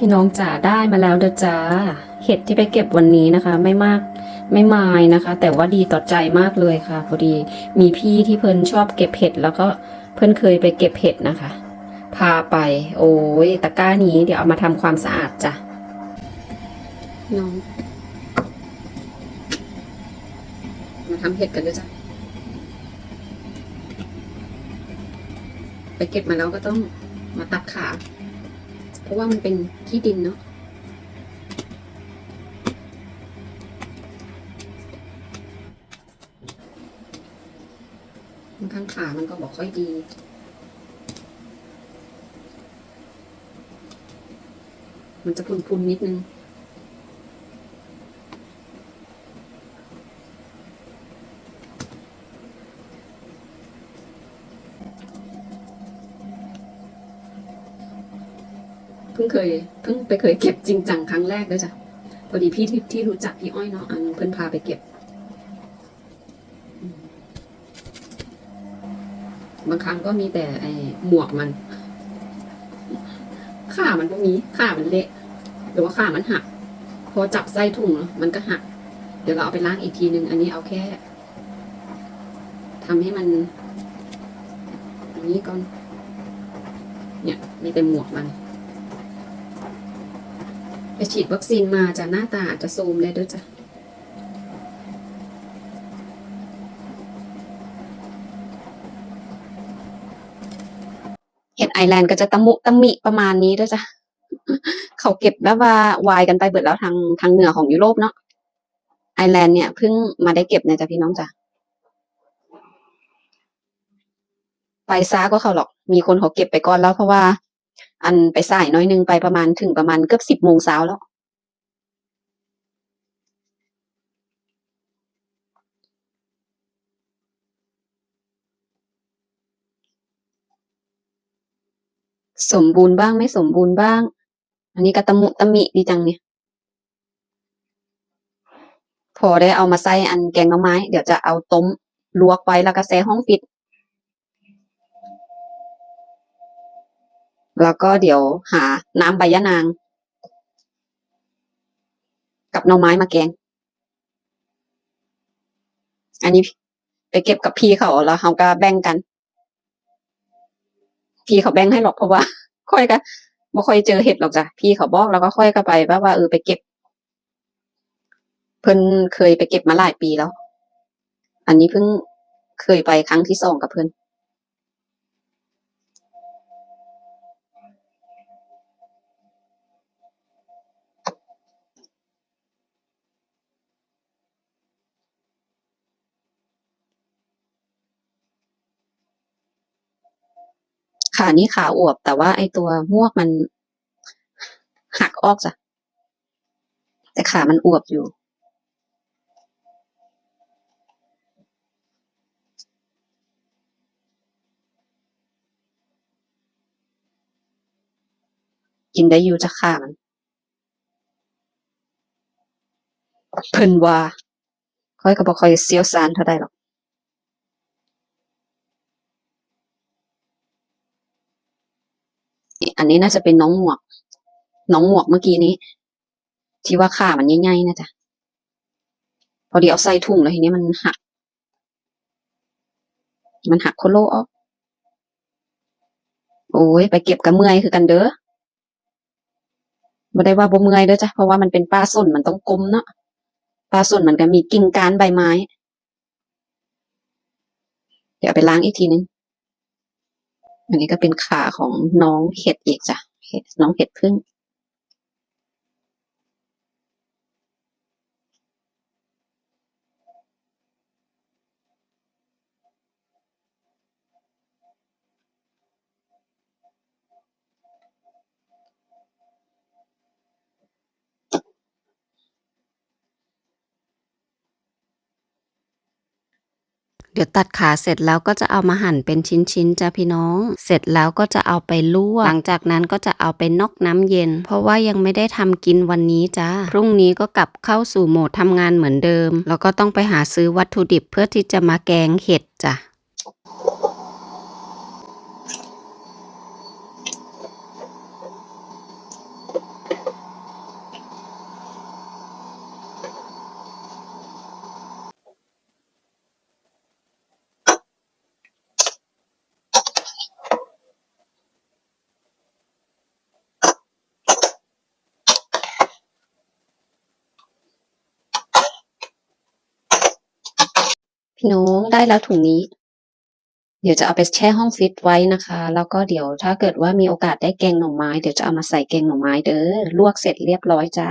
พี่น้องจ๋าได้มาแล้วเด้อจ้า เห็ดที่ไปเก็บวันนี้นะคะ ไม่มากไม่มายนะคะ แต่ว่าดีต่อใจมากเลยค่ะ พอดีมีพี่ที่เพิ่นชอบเก็บเห็ด แล้วก็เพิ่นเคยไปเก็บเห็ดนะคะ พาไป โอ้ยตะกร้านี้เดี๋ยวเอามาทำความสะอาดจ้ะน้องมาทำเห็ดกันด้วยจ้ะไปเก็บมาแล้วก็ต้องมาตัดขา เพราะว่ามันเป็นขี้ดินเนาะมันข้างขามันก็บอกค่อยดีมันจะพุนๆนิดนึง พิ่งเคยเพิ่งไปเคยเก็บจริงจังครั้งแรกด้วยจ้ะพอดีพี่ที่ที่รู้จักพี่อ้อยเนาะอันเพิ่นพาไปเก็บบางครั้งก็มีแต่ไอ้หมวกมันข่ามันก็มีข่ามันเละหรือว่าข่ามันหัก พอจับไส้ถุงเนอะมันก็หัก เดี๋ยวเราเอาไปล้างอีกทีนึง อันนี้เอาแค่ทำให้มัน อันนี้ก่อน เนี่ยมีแต่หมวกมัน ไปฉีดวัคซีนมาจะหน้าตาอาจจะโทรมเลยด้วยจ้ะเห็ดไอแลนด์ก็จะตะมุตะมิประมาณนี้ด้วยจ้ะเขาเก็บแบบว่าวายกันไปเบิดแล้วทางทางเหนือของยุโรปเนาะไอแลนด์เนี่ยเพิ่งมาได้เก็บเนี่ยจ้ะพี่น้องจ้ะไปซ้าก็เขาหรอก มีคนเขาเก็บไปก่อนแล้วเพราะว่า อันไปสายน้อยนึงไปประมาณถึงประมาณเกือบสิบโมงเช้าแล้ว สมบูรณ์บ้างไม่สมบูรณ์บ้าง อันนี้ก็ตะมุตะมิดีจังเนี่ย พอได้เอามาใส่อันแกงหน่อไม้ เดี๋ยวจะเอาต้มลวกไว้แล้วก็แช่ห้องปิด แล้วก็เดี๋ยวหาน้ำใบยะนาง กับหน่อไม้มาแกง อันนี้ไปเก็บกับพี่เขาแล้วเขาก็แบ่งกัน พี่เขาแบ่งให้หรอกเพราะว่า ค่อยก็บ่ค่อยเจอเห็ดหรอกจ้ะพี่เขาบอกแล้วก็ค่อยก็ไปว่าว่าเออไปเก็บ เพิ่นเคยไปเก็บมาหลายปีแล้ว อันนี้เพิ่งเคยไปครั้งที่สองกับเพิ่น ขานี้ขาอวบ แต่ว่าไอตัวมวกมันหักออกจ้ะ แต่ขามันอวบอยู่ กินได้อยู่จะขามัน เพิ่นว่าค่อยก็บ่ค่อยเซียวซานเท่าใดหรอก อันนี้น่าจะเป็นน้องหมวก น้องหมวกเมื่อกี้นี้ ที่ว่าขามันใหญ่ๆนะจ๊ะพอดีเอาใส่ถุงแล้วทีนี้มันหัก มันหักโคโลออก โอ้ยไปเก็บกับเมื่อยคือกันเด้อบ่ได้ว่าบ่เมื่อยเด้อจ้ะเพราะว่ามันเป็นปลาส้นมันต้องกลมเนาะปลาส้นมันก็มีกิ่งก้านใบไม้ เดี๋ยวไปล้างอีกทีนึง อันนี้ก็เป็นขาของน้องเห็ดอีกจ้ะเห็ดน้องเห็ดพึ่ง ดี๋ยวตัดขาเสร็จแล้วก็จะเอามาหั่นเป็นชิ้นๆจ้ะพี่น้อง เสร็จแล้วก็จะเอาไปลวกหลังจากนั้นก็จะเอาไปนอกน้ำเย็น เพราะว่ายังไม่ได้ทำกินวันนี้จ้าพรุ่งนี้ก็กลับเข้าสู่โหมดทำงานเหมือนเดิม แล้วก็ต้องไปหาซื้อวัตถุดิบเพื่อที่จะมาแกงเห็ดจ้ะ พี่น้องได้แล้วถุงนี้ เดี๋ยวจะเอาไปแช่ห้องฟิตไว้นะคะ แล้วก็เดี๋ยวถ้าเกิดว่ามีโอกาสได้แกงหน่อไม้ เดี๋ยวจะเอามาใส่แกงหน่อไม้เด้อลวกเสร็จเรียบร้อยจ้า